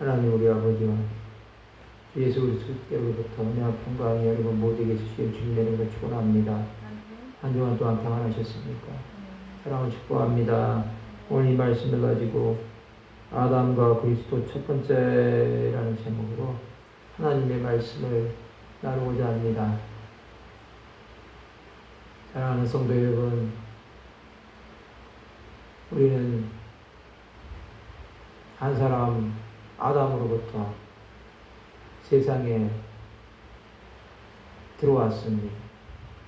하나님 우리 아버지와 주 예수 그리스도로부터 은혜와 평강이 여러분 모두에게 주시길 주님의 것 축원합니다. 한 주간 동안 평안하셨습니까? 사랑을 축복합니다. 오늘 이 말씀을 가지고 아담과 그리스도 첫 번째라는 제목으로 하나님의 말씀을 나누고자 합니다. 사랑하는 성도 여러분, 우리는 한 사람 아담으로부터 세상에 들어왔습니다.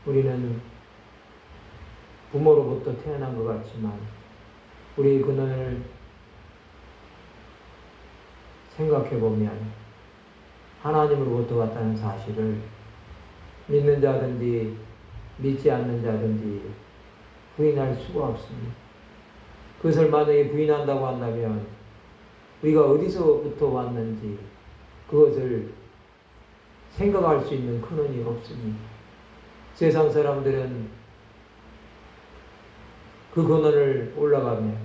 우리는 부모로부터 태어난 것 같지만 우리 그날을 생각해 보면 하나님으로부터 왔다는 사실을 믿는 자든지 믿지 않는 자든지 부인할 수가 없습니다. 그것을 만약에 부인한다고 한다면 우리가 어디서부터 왔는지 그것을 생각할 수 있는 근원이 없습니다. 세상 사람들은 그 근원을 올라가면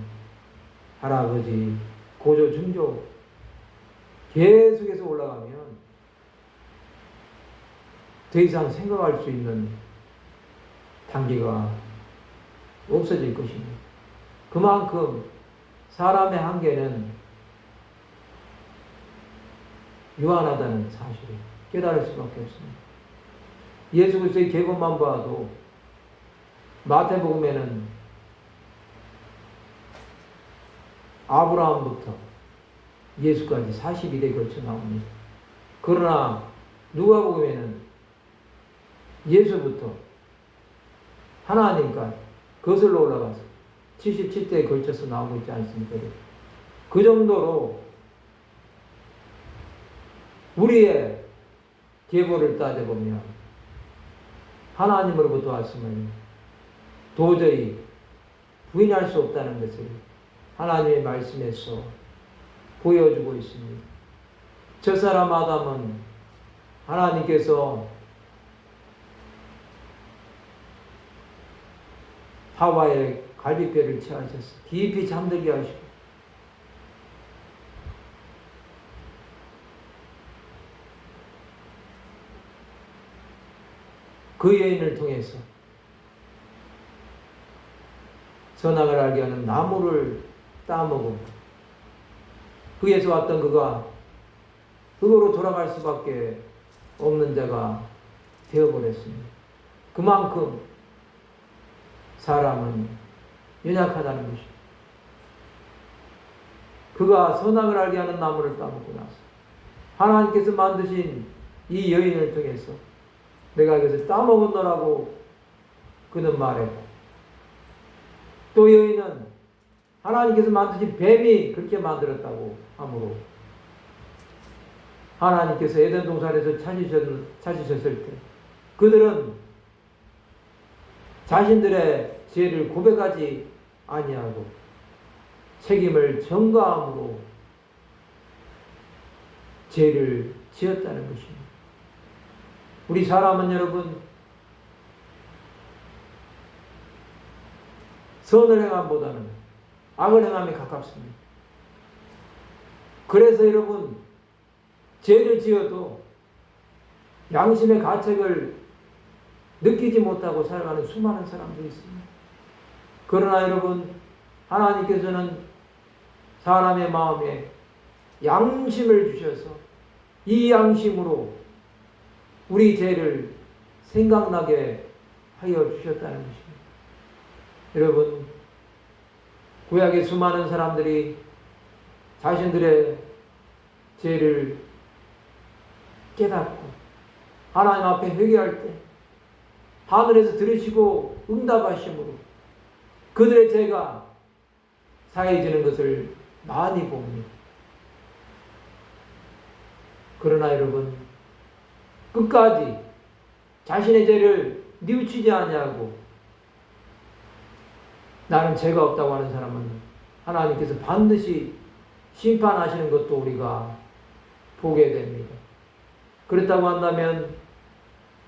할아버지, 고조, 중조 계속해서 올라가면 더 이상 생각할 수 있는 단계가 없어질 것입니다. 그만큼 사람의 한계는 유한하다는 사실을 깨달을 수밖에 없습니다. 예수 그리스도의 계급만 봐도 마태복음에는 아브라함부터 예수까지 42대 걸쳐 나옵니다. 그러나 누가복음에는 예수부터 하나님까지 거슬러 올라가서 77대에 걸쳐서 나오고 있지 않습니까? 그 정도로 우리의 계보를 따져보면 하나님으로부터 왔음을 도저히 부인할 수 없다는 것을 하나님의 말씀에서 보여주고 있습니다. 저 사람 아담은 하나님께서 하와의 갈비뼈를 취하셔서 깊이 잠들게 하시고 그 여인을 통해서 선악을 알게 하는 나무를 따먹고 그에서 왔던 그가 그거로 돌아갈 수밖에 없는 자가 되어버렸습니다. 그만큼 사람은 연약하다는 것입니다. 그가 선악을 알게 하는 나무를 따먹고 나서 하나님께서 만드신 이 여인을 통해서 내가 이것을 따먹었노라고 그는 말했고 또 여인은 하나님께서 만드신 뱀이 그렇게 만들었다고 하므로 하나님께서 에덴 동산에서 찾으셨, 찾으셨을 때 그들은 자신들의 죄를 고백하지 아니하고 책임을 전가함으로 죄를 지었다는 것입니다. 우리 사람은 여러분 선을 행함보다는 악을 행함에 가깝습니다. 그래서 여러분 죄를 지어도 양심의 가책을 느끼지 못하고 살아가는 수많은 사람들이 있습니다. 그러나 여러분 하나님께서는 사람의 마음에 양심을 주셔서 이 양심으로 우리 죄를 생각나게 하여 주셨다는 것입니다. 여러분, 구약의 수많은 사람들이 자신들의 죄를 깨닫고 하나님 앞에 회개할 때 하늘에서 들으시고 응답하심으로 그들의 죄가 사해지는 것을 많이 봅니다. 그러나 여러분 끝까지 자신의 죄를 뉘우치지 아니하고 나는 죄가 없다고 하는 사람은 하나님께서 반드시 심판하시는 것도 우리가 보게 됩니다. 그렇다고 한다면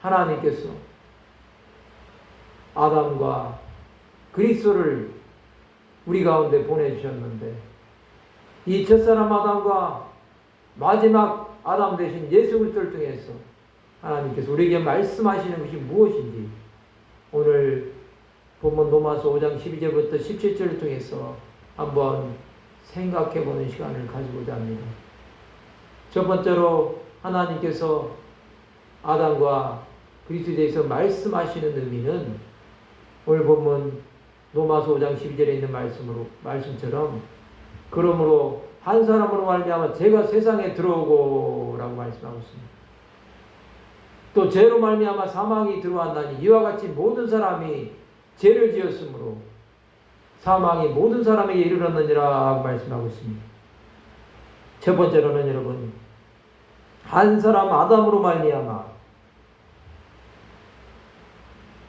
하나님께서 아담과 그리스도를 우리 가운데 보내주셨는데 이 첫사람 아담과 마지막 아담 대신 예수 그리스도를 통해서 하나님께서 우리에게 말씀하시는 것이 무엇인지 오늘 본문 로마서 5장 12절부터 17절을 통해서 한번 생각해 보는 시간을 가지고자 합니다. 첫 번째로 하나님께서 아담과 그리스도에 대해서 말씀하시는 의미는 오늘 본문 로마서 5장 12절에 있는 말씀으로 말씀처럼 그러므로 한 사람으로 말미암아 죄가 세상에 들어오고라고 말씀하고 있습니다. 또 죄로 말미암아 사망이 들어왔나니 이와 같이 모든 사람이 죄를 지었으므로 사망이 모든 사람에게 이르렀느니라 말씀하고 있습니다. 첫 번째로는 여러분 한 사람 아담으로 말미암아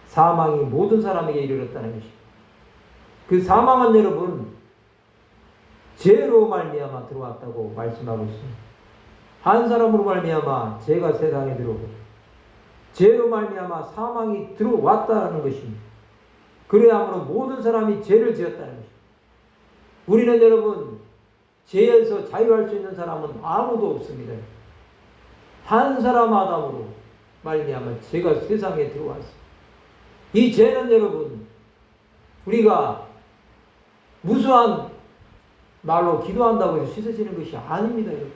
사망이 모든 사람에게 이르렀다는 것입니다. 그 사망은 여러분 죄로 말미암아 들어왔다고 말씀하고 있습니다. 한 사람으로 말미암아 죄가 세상에 들어오고 죄로 말미암아 사망이 들어왔다는 것입니다. 그래야므로 모든 사람이 죄를 지었다는 것입니다. 우리는 여러분 죄에서 자유할 수 있는 사람은 아무도 없습니다. 한 사람 아담으로 말미암아 죄가 세상에 들어왔습니다. 이 죄는 여러분 우리가 무수한 말로 기도한다고 해서 씻어지는 것이 아닙니다. 여러분.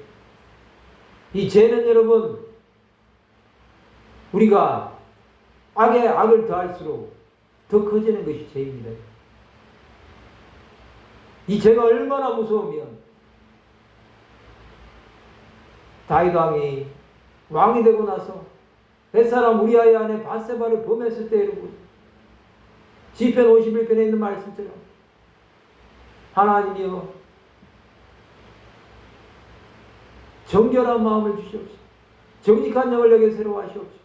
이 죄는 여러분 우리가 악에 악을 더할수록 더 커지는 것이 죄입니다. 이 죄가 얼마나 무서우면 다윗 왕이 왕이 되고 나서 뱃사람 우리아이 안에 바세바를 범했을 때 여러분 시편 51편에 있는 말씀처럼 하나님이여 정결한 마음을 주시옵소서 정직한 영을 내게 새로 하시옵소서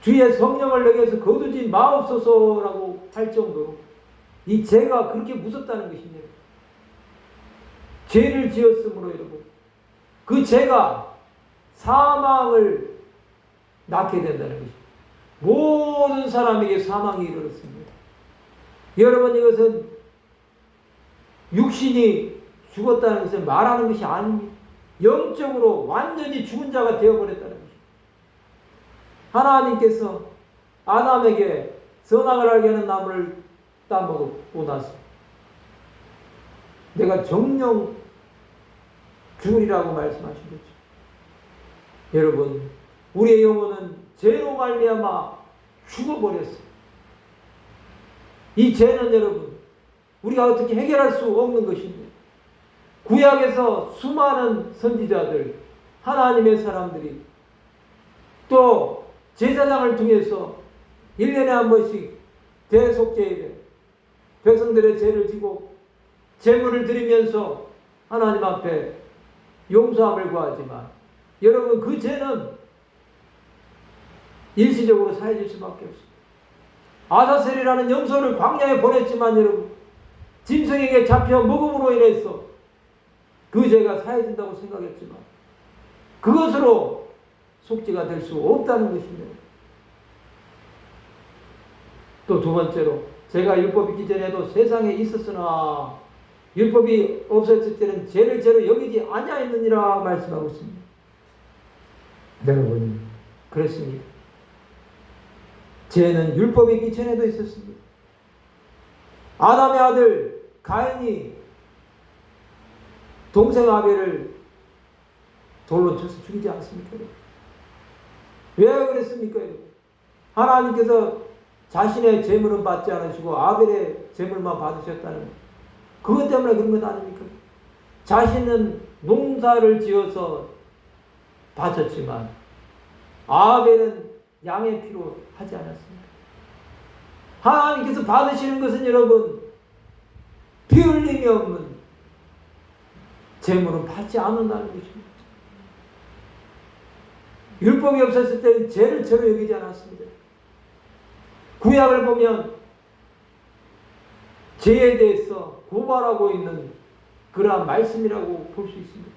주의 성령을 내게서 거두지 마옵소서라고 할 정도로 이 죄가 그렇게 무섭다는 것입니다. 죄를 지었으므로 여러분 그 죄가 사망을 낳게 된다는 것입니다. 모든 사람에게 사망이 이르렀습니다. 여러분 이것은 육신이 죽었다는 것을 말하는 것이 아닙니다. 영적으로 완전히 죽은 자가 되어버렸다는. 하나님께서 아담에게 선악을 알게 하는 나무를 따먹고 나서 내가 정령 죽으리라고 말씀하신 거죠. 여러분, 우리의 영혼은 죄로 말미암아 죽어버렸어요. 이 죄는 여러분, 우리가 어떻게 해결할 수 없는 것입니다. 구약에서 수많은 선지자들, 하나님의 사람들이 또 제사장을 통해서 1년에 한 번씩 대속죄에 백성들의 죄를 지고 제물을 드리면서 하나님 앞에 용서함을 구하지만 여러분 그 죄는 일시적으로 사해질 수밖에 없습니다. 아사셀이라는 염소를 광야에 보냈지만 여러분 짐승에게 잡혀 먹음으로 인해서 그 죄가 사해진다고 생각했지만 그것으로 속죄가 될 수 없다는 것입니다. 또 두 번째로 제가 율법 있기 전에도 세상에 있었으나 율법이 없었을 때는 죄를 죄로 여기지 아니하였느니라 말씀하고 있습니다. 여러분 그렇습니다. 죄는 율법이 있기 전에도 있었습니다. 아담의 아들 가인이 동생 아벨을 돌로 쳐서 죽이지 않습니까? 왜 그랬습니까? 하나님께서 자신의 재물은 받지 않으시고 아벨의 재물만 받으셨다는 것. 그것 때문에 그런 것 아닙니까? 자신은 농사를 지어서 바쳤지만 아벨은 양의 피로 하지 않았습니다. 하나님께서 받으시는 것은 여러분 피 흘림이 없는 재물은 받지 않는다는 것입니다. 율법이 없었을 때는 죄를 죄로 여기지 않았습니다. 구약을 보면 죄에 대해서 고발하고 있는 그러한 말씀이라고 볼 수 있습니다.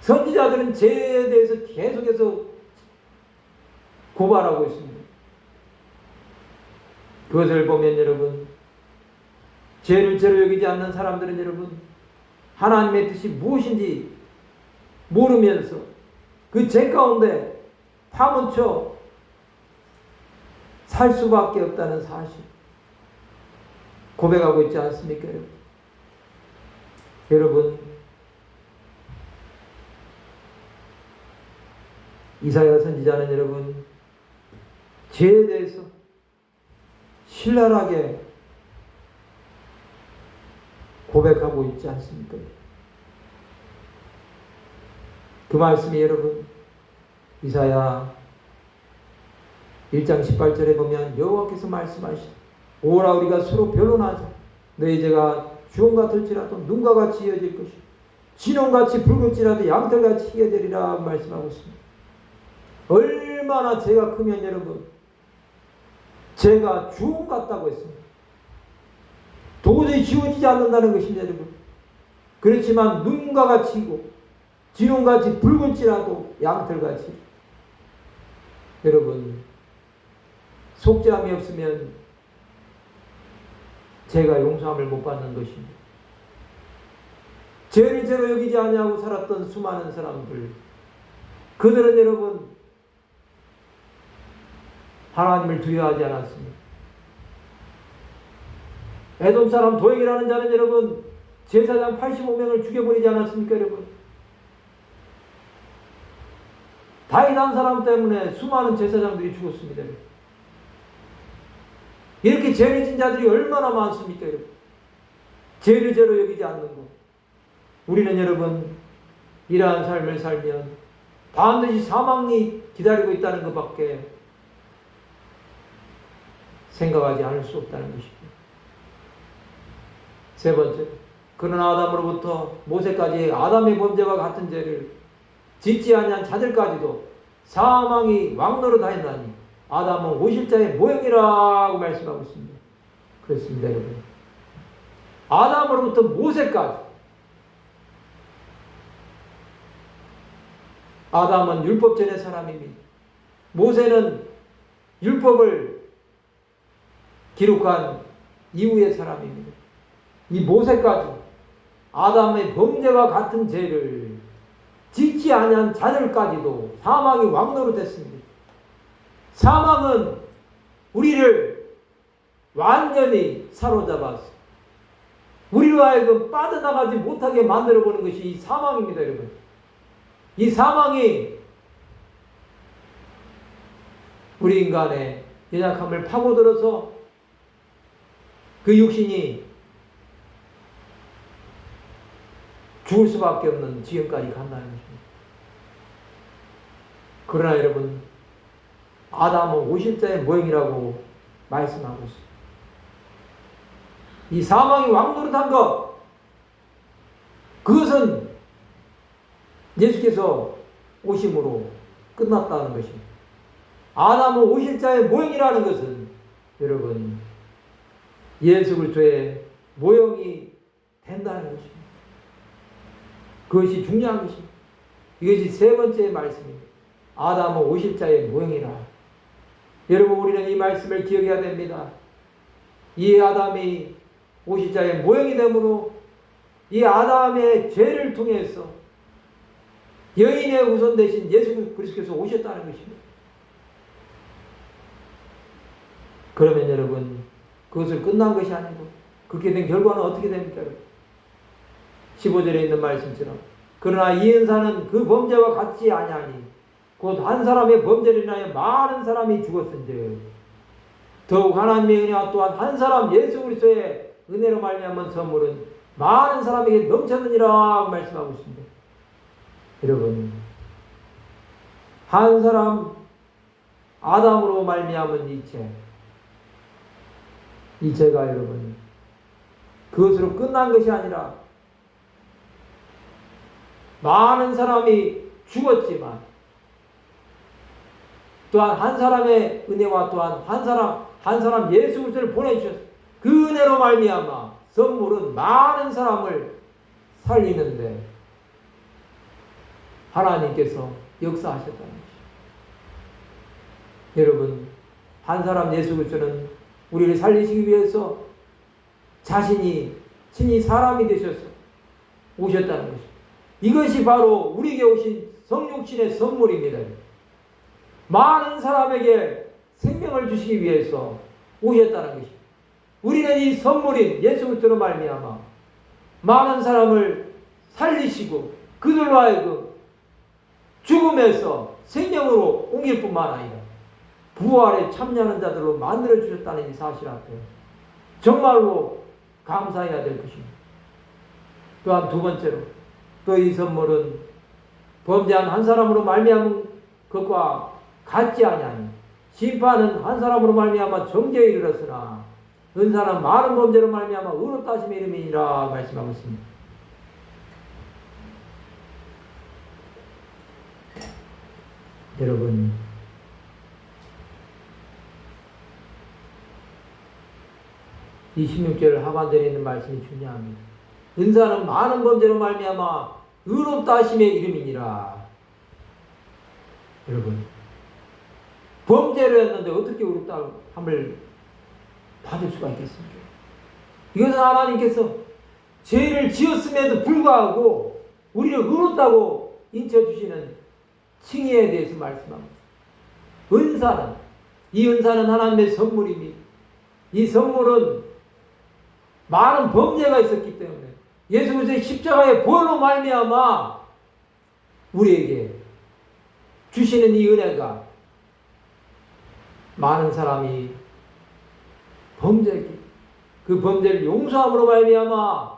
선지자들은 죄에 대해서 계속해서 고발하고 있습니다. 그것을 보면 여러분, 죄를 죄로 여기지 않는 사람들은 여러분, 하나님의 뜻이 무엇인지 모르면서 그 죄 가운데 파묻혀 살 수밖에 없다는 사실 고백하고 있지 않습니까, 여러분? 여러분, 이사야 선지자는 여러분, 죄에 대해서 신랄하게 고백하고 있지 않습니까? 그 말씀이 여러분 이사야 1장 18절에 보면 여호와께서 말씀하시되 오라 우리가 서로 변론하자 너희 죄가 주홍 같을지라도 눈과 같이 이어질 것이 진홍같이 붉을지라도 양털같이 이어되리라 말씀하고 있습니다. 얼마나 죄가 크면 여러분 죄가 주홍 같다고 했습니다. 도저히 지워지지 않는다는 것입니다, 여러분. 그렇지만 눈과 같이고 진홍같이 붉을지라도 양털같이 여러분 속죄함이 없으면 제가 용서함을 못 받는 것입니다. 죄를 죄로 여기지 아니하고 살았던 수많은 사람들 그들은 여러분 하나님을 두려워하지 않았습니다. 에돔 사람 도액이라는 자는 여러분 제사장 85명을 죽여버리지 않았습니까 여러분? 한 사람 때문에 수많은 제사장들이 죽었습니다. 이렇게 죄를 진 자들이 얼마나 많습니까 여러분? 죄를 죄로 여기지 않는 것. 우리는 여러분 이러한 삶을 살면 반드시 사망이 기다리고 있다는 것밖에 생각하지 않을 수 없다는 것입니다. 세 번째, 그러나 아담으로부터 모세까지 아담의 범죄와 같은 죄를 짓지 아니한 자들까지도 사망이 왕노로 다했나니 아담은 오실자의 모형이라고 말씀하고 있습니다. 그렇습니다, 여러분. 아담으로부터 모세까지 아담은 율법 전의 사람입니다. 모세는 율법을 기록한 이후의 사람입니다. 이 모세까지 아담의 범죄와 같은 죄를 짓지 아니한 자들까지도 사망이 왕노로 됐습니다. 사망은 우리를 완전히 사로잡아서 우리로 하여금 빠져나가지 못하게 만들어보는 것이 이 사망입니다, 여러분. 이 사망이 우리 인간의 연약함을 파고들어서 그 육신이 죽을 수밖에 없는 지경까지 간다는. 그러나 여러분, 아담은 오실자의 모형이라고 말씀하고 있습니다. 이 사망이 왕노릇한 것, 그것은 예수께서 오심으로 끝났다는 것입니다. 아담은 오실자의 모형이라는 것은 여러분, 예수 그리스도의 모형이 된다는 것입니다. 그것이 중요한 것입니다. 이것이 세 번째 말씀입니다. 아담은 오실자의 모형이라. 여러분 우리는 이 말씀을 기억해야 됩니다. 이 아담이 오실자의 모형이 되므로 이 아담의 죄를 통해서 여인의 후손 대신 예수 그리스도께서 오셨다는 것입니다. 그러면 여러분 그것을 끝난 것이 아니고 그렇게 된 결과는 어떻게 됩니까? 15절에 있는 말씀처럼 그러나 이 은사는 그 범죄와 같지 아니하니 곧 한 사람의 범죄를 인하여 많은 사람이 죽었은즉 더욱 하나님의 은혜와 또한 한 사람 예수 그리스도의 은혜로 말미암은 선물은 많은 사람에게 넘쳤느니라 말씀하고 있습니다. 여러분 한 사람 아담으로 말미암은 이체 이체가 여러분 그것으로 끝난 것이 아니라 많은 사람이 죽었지만 또한 한 사람의 은혜와 또한 한 사람 한 사람 예수 그리스도를 보내주셨어. 그 은혜로 말미암아 선물은 많은 사람을 살리는데 하나님께서 역사하셨다는 것이죠. 여러분 한 사람 예수 그리스도는 우리를 살리시기 위해서 자신이 친히 사람이 되셔서 오셨다는 것입니다. 이것이 바로 우리에게 오신 성육신의 선물입니다. 많은 사람에게 생명을 주시기 위해서 오셨다는 것입니다. 우리는 이 선물인 예수 그리스도로 말미암아 많은 사람을 살리시고 그들로 하여금 죽음에서 생명으로 옮길 뿐만 아니라 부활에 참여하는 자들로 만들어 주셨다는 이 사실 앞에 정말로 감사해야 될 것입니다. 또한 두 번째로 또 이 선물은 범죄한 한 사람으로 말미암은 것과 같지 아니하니 심판은 한 사람으로 말미암아 정죄에 이르렀으나 은사는 많은 범죄로 말미암아 의롭다 하심의 이름이니라 말씀하고 있습니다. 여러분 이 16절 하반절에 있는 말씀이 중요합니다. 은사는 많은 범죄로 말미암아 의롭다 하심의 이름이니라. 여러분 범죄를 했는데 어떻게 의롭다 함을 받을 수가 있겠습니까? 이것은 하나님께서 죄를 지었음에도 불구하고 우리를 의롭다고 인쳐주시는 칭의에 대해서 말씀합니다. 은사는 이 은사는 하나님의 선물입니다. 이 선물은 많은 범죄가 있었기 때문에 예수 그리스도의 십자가의 보혈로 말미암아 우리에게 주시는 이 은혜가 많은 사람이 범죄했기 그 범죄를 용서함으로 말미암아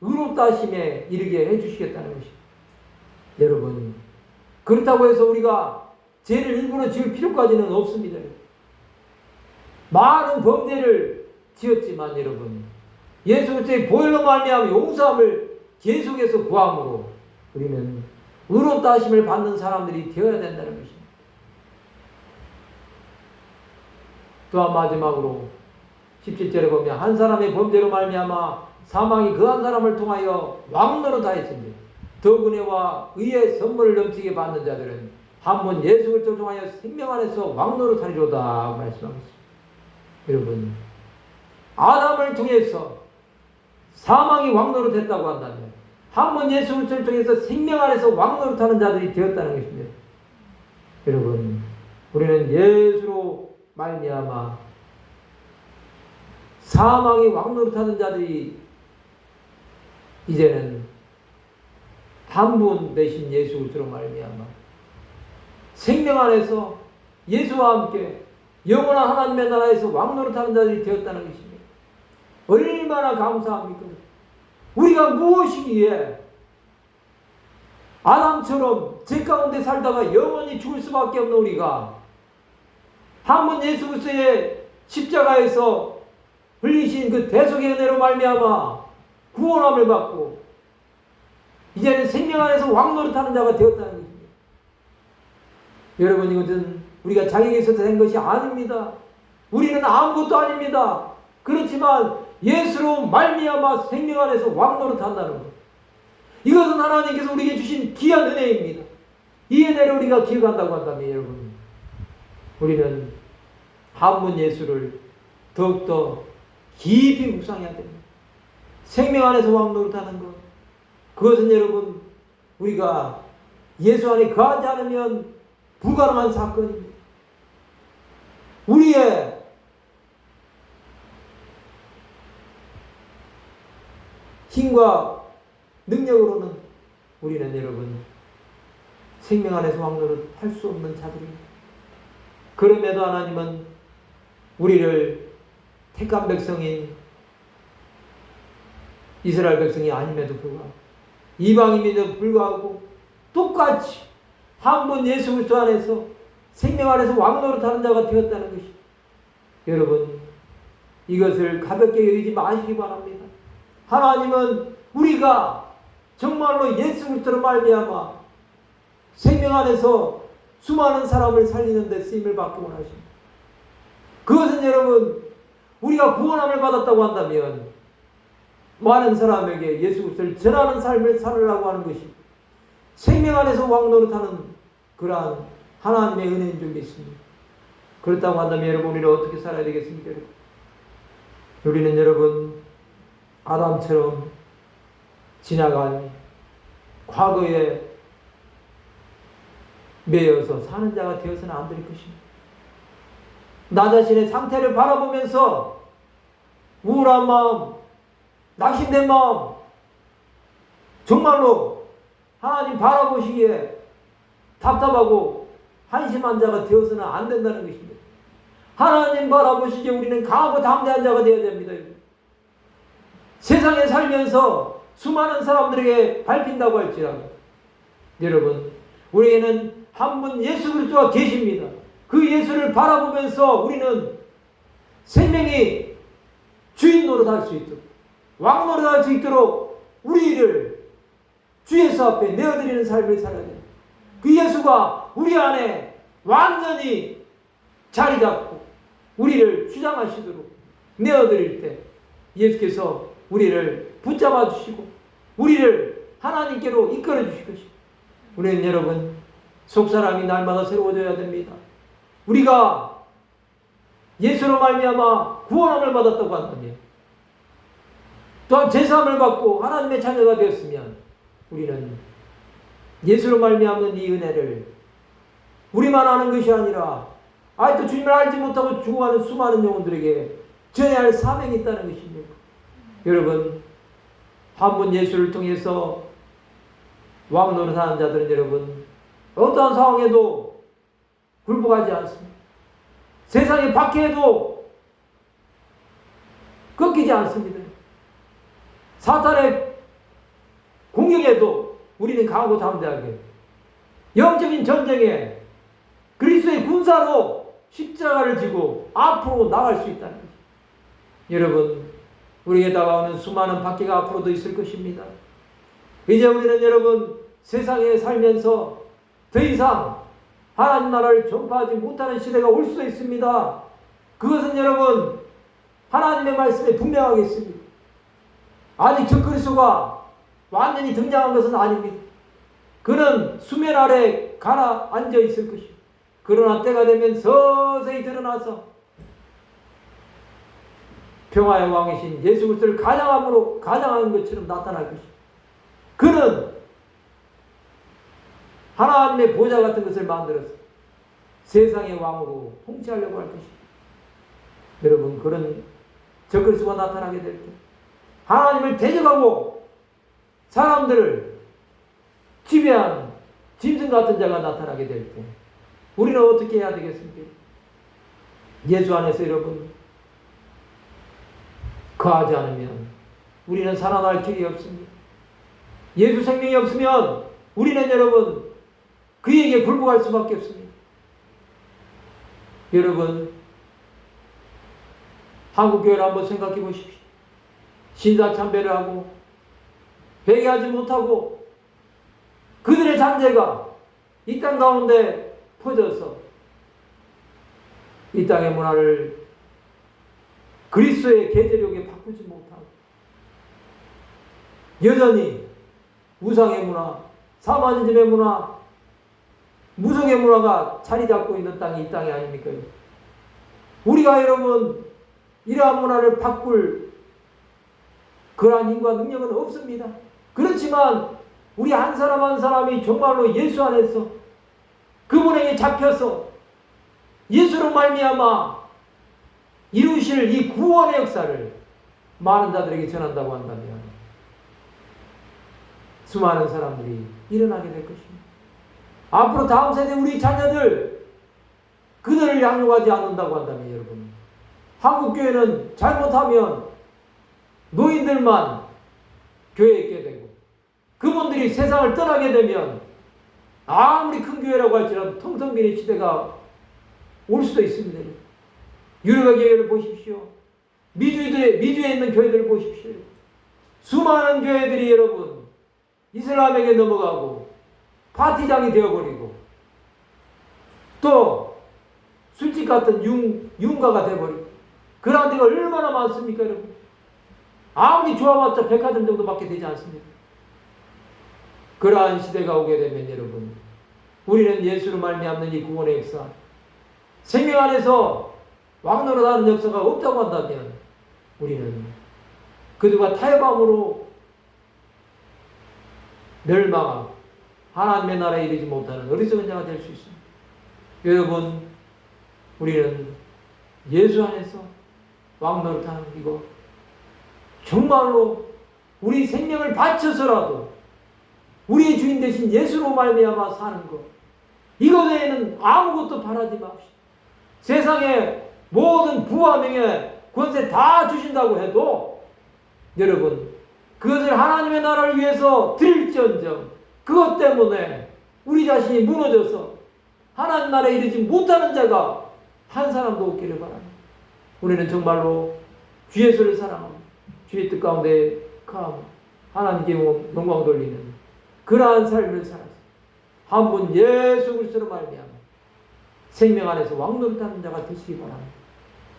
의롭다 하심에 이르게 해주시겠다는 것입니다. 여러분 그렇다고 해서 우리가 죄를 일부러 지을 필요까지는 없습니다. 많은 범죄를 지었지만 여러분 예수 그리스도의 보혈로 말미암아 용서함을 계속해서 구함으로 우리는 의롭다 하심을 받는 사람들이 되어야 된다는 것입니다. 또한 마지막으로 17절에 보면 한 사람의 범죄로 말미암아 사망이 그 한 사람을 통하여 왕노로 다했으니 더욱 은혜와 의의 선물을 넘치게 받는 자들은 한 번 예수 그리스도 통하여 생명 안에서 왕노로 다리로다 말씀하고 있습니다. 여러분 아담을 통해서 사망이 왕노로 됐다고 한다면 한 번 예수 그리스도를 통해서 생명 안에서 왕노로 타는 자들이 되었다는 것입니다. 여러분 우리는 예수로 말미암아 사망이 왕노릇하는 자들이 이제는 한분 대신 예수 그리스도로 말미암아 생명 안에서 예수와 함께 영원한 하나님의 나라에서 왕노릇하는 자들이 되었다는 것입니다. 얼마나 감사합니까? 우리가 무엇이기에 아담처럼 죄 가운데 살다가 영원히 죽을 수밖에 없는 우리가 한번 예수 그리스도의 십자가에서 흘리신 그 대속의 은혜로 말미암아 구원함을 받고 이제는 생명 안에서 왕노릇하는 자가 되었다는 것입니다. 여러분 이것은 우리가 자격에서 된 것이 아닙니다. 우리는 아무것도 아닙니다. 그렇지만 예수로 말미암아 생명 안에서 왕노릇한다는 것. 이것은 하나님께서 우리에게 주신 귀한 은혜입니다. 이 은혜를 우리가 기억한다고 한다면 여러분 우리는 한분 예수를 더욱더 깊이 묵상해야 됩니다. 생명 안에서 왕 노릇하는 것. 그것은 여러분 우리가 예수 안에 거하지 않으면 불가능한 사건입니다. 우리의 힘과 능력으로는 우리는 여러분 생명 안에서 왕노릇 할수 없는 자들입니다. 그럼에도 하나님은 우리를 택한 백성인 이스라엘 백성이 아님에도 불구하고 이방인임에도 불구하고 똑같이 한 번 예수 그리스도 안에서 생명 안에서 왕노릇 하는 자가 되었다는 것이 여러분 이것을 가볍게 여기지 마시기 바랍니다. 하나님은 우리가 정말로 예수 그리스도로 말미암아 생명 안에서 수많은 사람을 살리는 데 쓰임을 받고 원하십니다. 그것은 여러분 우리가 구원함을 받았다고 한다면 많은 사람에게 예수 그리스도를 전하는 삶을 살으려고 하는 것이 생명 안에서 왕 노릇하는 그러한 하나님의 은혜인 줄 믿습니다. 그렇다고 한다면 여러분 우리는 어떻게 살아야 되겠습니까? 여러분? 우리는 여러분 아담처럼 지나간 과거에 매여서 사는 자가 되어서는 안 될 것입니다. 나 자신의 상태를 바라보면서 우울한 마음, 낙심된 마음, 정말로 하나님 바라보시기에 답답하고 한심한 자가 되어서는 안 된다는 것입니다. 하나님 바라보시기에 우리는 강하고 담대한 자가 되어야 됩니다. 세상에 살면서 수많은 사람들에게 밟힌다고 할지라도 여러분 우리에는 한 분 예수 그리스도가 계십니다. 그 예수를 바라보면서 우리는 생명이 주인 노릇할 수 있도록 왕 노릇할 수 있도록 우리를 주 예수 앞에 내어드리는 삶을 살아야 돼요. 그 예수가 우리 안에 완전히 자리 잡고 우리를 주장하시도록 내어드릴 때 예수께서 우리를 붙잡아 주시고 우리를 하나님께로 이끌어 주실 것입니다. 우리는 여러분 속사람이 날마다 새로워져야 됩니다. 우리가 예수로 말미암아 구원함을 받았다고 한다면 또한 제사함을 받고 하나님의 자녀가 되었으면 우리는 예수로 말미암는 이 은혜를 우리만 아는 것이 아니라 아직도 주님을 알지 못하고 죽어가는 수많은 영혼들에게 전해야 할 사명이 있다는 것입니다. 여러분 한 번 예수를 통해서 왕 노릇하는 자들은 여러분 어떠한 상황에도 굴복하지 않습니다. 세상의 박해에도 꺾이지 않습니다. 사탄의 공격에도 우리는 강하고 담대하게 영적인 전쟁에 그리스도의 군사로 십자가를 지고 앞으로 나갈 수 있다는 것입니다. 여러분 우리에게 다가오는 수많은 박해가 앞으로도 있을 것입니다. 이제 우리는 여러분 세상에 살면서 더 이상 하나님 나라를 전파하지 못하는 시대가 올 수도 있습니다. 그것은 여러분 하나님의 말씀에 분명하게 있습니다. 아직 적그리스도가 완전히 등장한 것은 아닙니다. 그는 수면 아래 가라앉아 있을 것입니다. 그러나 때가 되면 서서히 드러나서 평화의 왕이신 예수 그리스도를 가장함으로 가장한 것처럼 나타날 것입니다. 그는 하나님의 보좌 같은 것을 만들어서 세상의 왕으로 통치하려고 할 것입니다. 여러분 그런 적그리스도가 나타나게 될 때 하나님을 대적하고 사람들을 지배한 짐승 같은 자가 나타나게 될 때 우리는 어떻게 해야 되겠습니까? 예수 안에서 여러분 거하지 않으면 우리는 살아날 길이 없습니다. 예수 생명이 없으면 우리는 여러분 그에게 굴복할 수밖에 없습니다. 여러분 한국 교회를 한번 생각해 보십시오. 신사 참배를 하고 회개하지 못하고 그들의 잔재가 이 땅 가운데 퍼져서 이 땅의 문화를 그리스도의 계제력에 바꾸지 못하고 여전히 우상의 문화, 사마니즘의 문화, 무속의 문화가 자리 잡고 있는 땅이 이 땅이 아닙니까? 우리가 여러분 이러한 문화를 바꿀 그러한 힘과 능력은 없습니다. 그렇지만 우리 한 사람 한 사람이 정말로 예수 안에서 그분에게 잡혀서 예수로 말미암아 이루실 이 구원의 역사를 많은 자들에게 전한다고 한다면 수많은 사람들이 일어나게 될 것입니다. 앞으로 다음 세대 우리 자녀들 그들을 양육하지 않는다고 한다면 여러분 한국 교회는 잘못하면 노인들만 교회에 있게 되고 그분들이 세상을 떠나게 되면 아무리 큰 교회라고 할지라도 텅텅 비는 시대가 올 수도 있습니다. 유럽의 교회를 보십시오. 미주에, 미주에 있는 교회들을 보십시오. 수많은 교회들이 여러분 이슬람에게 넘어가고 파티장이 되어버리고 또 술집 같은 융, 융가가 되어버리고 그런 데가 얼마나 많습니까 여러분? 아무리 좋아봤자 백화점 정도밖에 되지 않습니다 그러한 시대가 오게 되면 여러분 우리는 예수로 말미암는 이 구원의 역사 생명 안에서 왕노릇하는 역사가 없다고 한다면 우리는 그들과 타협함으로 멸망하고 하나님의 나라에 이르지 못하는 어리석은 자가 될 수 있습니다. 여러분, 우리는 예수 안에서 왕노릇하는 이거 정말로 우리 생명을 바쳐서라도 우리의 주인 되신 예수로 말미암아 사는 것 이거 외에는 아무것도 바라지 맙시다. 세상에 모든 부와 명예 권세 다 주신다고 해도 여러분 그것을 하나님의 나라를 위해서 드릴지언정 그것 때문에 우리 자신이 무너져서 하나님 나라에 이르지 못하는 자가 한 사람도 없기를 바랍니다. 우리는 정말로 주 예수를 사랑하고 주의 뜻 가운데 가하고 하나님께 영광 돌리는 그러한 삶을 살아서 한 분 예수 그리스도로 말미암아 생명 안에서 왕노릇하는 자가 되시기 바랍니다.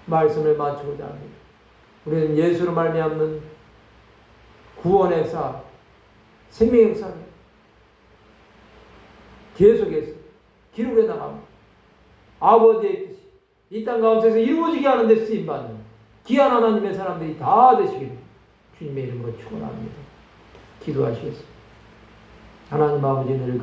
말씀을 마치고자 합니다. 우리는 예수로 말미암는 구원의 사, 생명의 역사를 계속해서 기록해 나갑니다. 아버지의 뜻이 이 땅 가운데서 이루어지게 하는 데 쓰임받는 귀한 하나님의 사람들이 다 되시기를 주님의 이름으로 축원합니다. 기도하시겠습니다. 하나님 아버지 은혜를